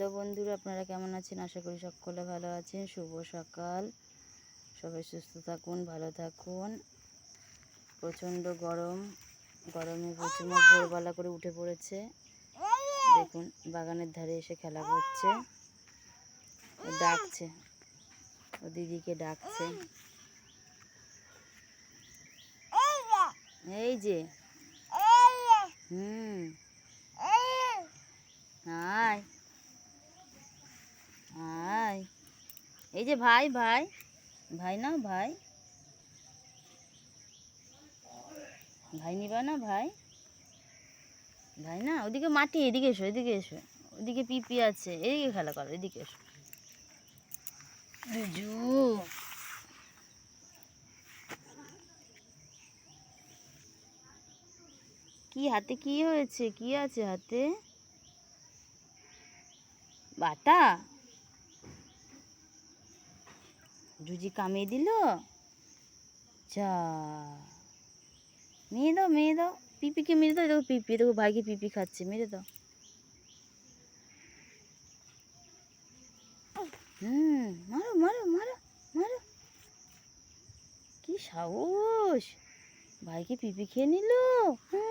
Hello বন্ধুরা, আপনারা কেমন আছেন? আশা করি সকলে ভালো আছেন। শুভ সকাল। সবাই সুস্থ থাকুন, ভালো থাকুন। প্রচণ্ড গরম। গরমে প্রচুর ভোরবেলা করে উঠে পড়েছে। দেখুন, বাগানের ধারে এসে খেলা করছে। ডাকছে। ও দিদিকে ডাকছে। এই যে। হুম। এই যে ভাই ভাই। ভাই না, ভাই। ভাই নিবা না, ভাই? ভাই না, ওদিকে মাটি, এদিকে এসো এদিকে এসো। ওদিকে পিপি আছে, এদিকে খেলা করো, এদিকে এসো। জু। কি হাতে, কি হয়েছে? কি আছে হাতে? বাতা জুজি কামিয়ে দিল। যা। মেয়ে দাও মেয়ে দাও। পিপিকে মেরে দাও দেখো পিপি দেখো ভাইকে পিপি খাচ্ছে, মেরে দাও। হুম, মারো মারো মারো মারো। কি সাহস। ভাইকে পিপি খেয়ে নিল। হুম।